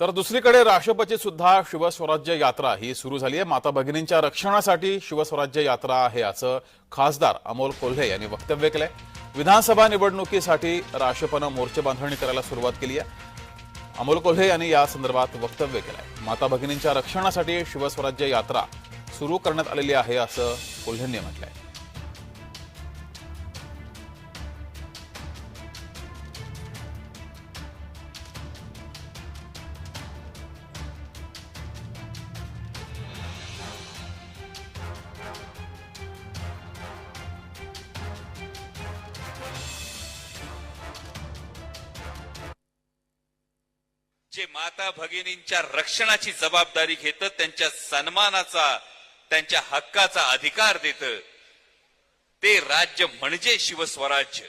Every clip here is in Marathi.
तर दुसरीकडे राष्ट्रपती सुद्धा शिवस्वराज्य यात्रा ही सुरू झाली आहे. माता भगिनींच्या रक्षणासाठी शिवस्वराज्य यात्रा आहे असं खासदार अमोल कोल्हे यांनी वक्तव्य केलंय. विधानसभा निवडणुकीसाठी राष्ट्रपनं मोर्चे बांधणी करायला सुरुवात केली आहे. अमोल कोल्हे यांनी या संदर्भात वक्तव्य केलंय. माता भगिनींच्या रक्षणासाठी शिवस्वराज्य यात्रा सुरू करण्यात आलेली आहे असं कोल्हेंनी म्हटलंय. जे माता भगिनींच्या रक्षणाची जबाबदारी घेतं त्यांच्या सन्मानाचा त्यांच्या हक्काचा अधिकार देत ते राज्य म्हणजे शिवस्वराज्य.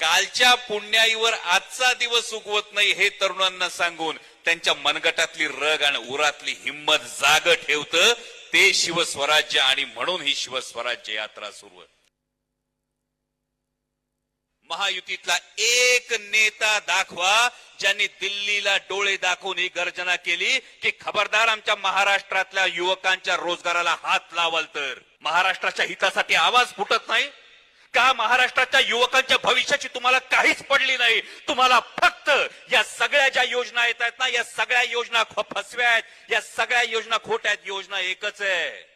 कालच्या पुण्याईवर आजचा दिवस उगवत नाही हे तरुणांना सांगून त्यांच्या मनगटातली रग आणि उरातली हिंमत जाग ठेवतं ते शिवस्वराज्य आणि म्हणून ही शिवस्वराज्य यात्रा सुरू आहे. महायुतीतला एक नेता दाखवा ज्यांनी दिल्लीला डोळे दाखवून ही गर्जना केली की खबरदार आमच्या महाराष्ट्रातल्या युवकांच्या रोजगाराला हात लावाल तर. महाराष्ट्राच्या हितासाठी आवाज फुटत नाही. का महाराष्ट्राच्या युवकांच्या भविष्याची तुम्हाला काहीच पडली नाही? तुम्हाला फक्त या सगळ्या ज्या योजना येत आहेत ना या सगळ्या योजना फसव्या आहेत. या सगळ्या योजना खोट्या आहेत. योजना एकच आहे.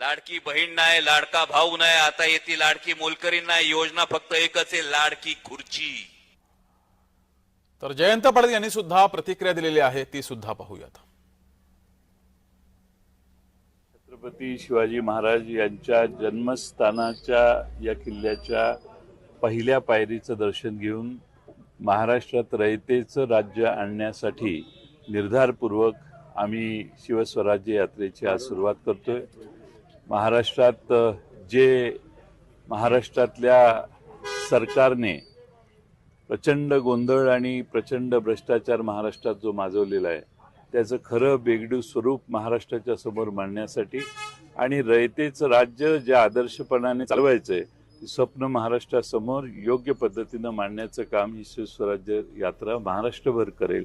लाडकी बहीण नाही लाडका भाऊ नाही आता येते लाडकी मोलकरी नाही योजना फक्त एकच आहे लाडकी खुर्ची. तर जयंत पाटील यांनी सुद्धा प्रतिक्रिया दिलेली आहे ती सुद्धा पाहूयात. छत्रपती शिवाजी महाराज यांच्या जन्मस्थानाच्या या किल्ल्याच्या पहिल्या पायरीचं दर्शन घेऊन महाराष्ट्रात रयतेचं राज्य आणण्यासाठी निर्धारपूर्वक आम्ही शिवस्वराज्य यात्रेची आज सुरुवात करतोय. महाराष्ट्रात जे महाराष्ट्रातल्या सरकारने प्रचंड गोंधळ आणि प्रचंड भ्रष्टाचार महाराष्ट्रात जो माजवलेला आहे त्याचं खरं बेगडू स्वरूप महाराष्ट्राच्या समोर मांडण्यासाठी आणि रयतेचं राज्य ज्या आदर्शपणाने चालवायचं आहे ते स्वप्न महाराष्ट्रासमोर योग्य पद्धतीनं मांडण्याचं काम ही शिवस्वराज्य यात्रा महाराष्ट्रभर करेल.